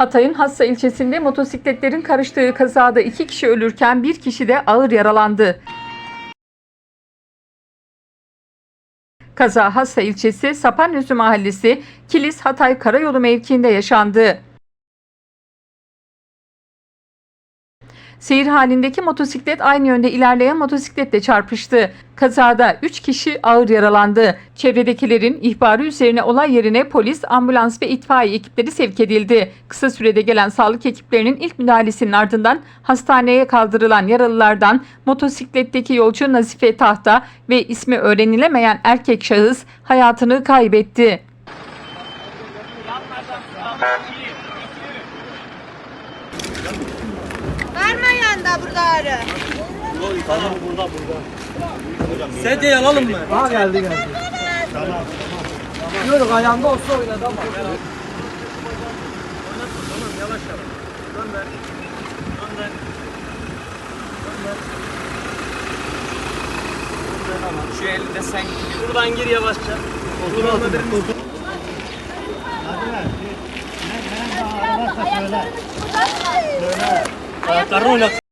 Hatay'ın Hassa ilçesinde motosikletlerin karıştığı kazada iki kişi ölürken bir kişi de ağır yaralandı. Kaza Hassa ilçesi Sapanözü mahallesi Kilis Hatay Karayolu mevkiinde yaşandı. Seyir halindeki motosiklet aynı yönde ilerleyen motosikletle çarpıştı. Kazada 3 kişi ağır yaralandı. Çevredekilerin ihbarı üzerine olay yerine polis, ambulans ve itfaiye ekipleri sevk edildi. Kısa sürede gelen sağlık ekiplerinin ilk müdahalesinin ardından hastaneye kaldırılan yaralılardan motosikletteki yolcu Nazife Tahta ve ismi öğrenilemeyen erkek şahıs hayatını kaybetti. Varmayan da burada arı. Sedyeyi alalım mı? Ha geldi geldi. Tamam. Diyorum ayağında olsa oynadı ama. Şu elinde sen Buradan gir yavaşça. Otur otur. otur. Ayaklarını oynat.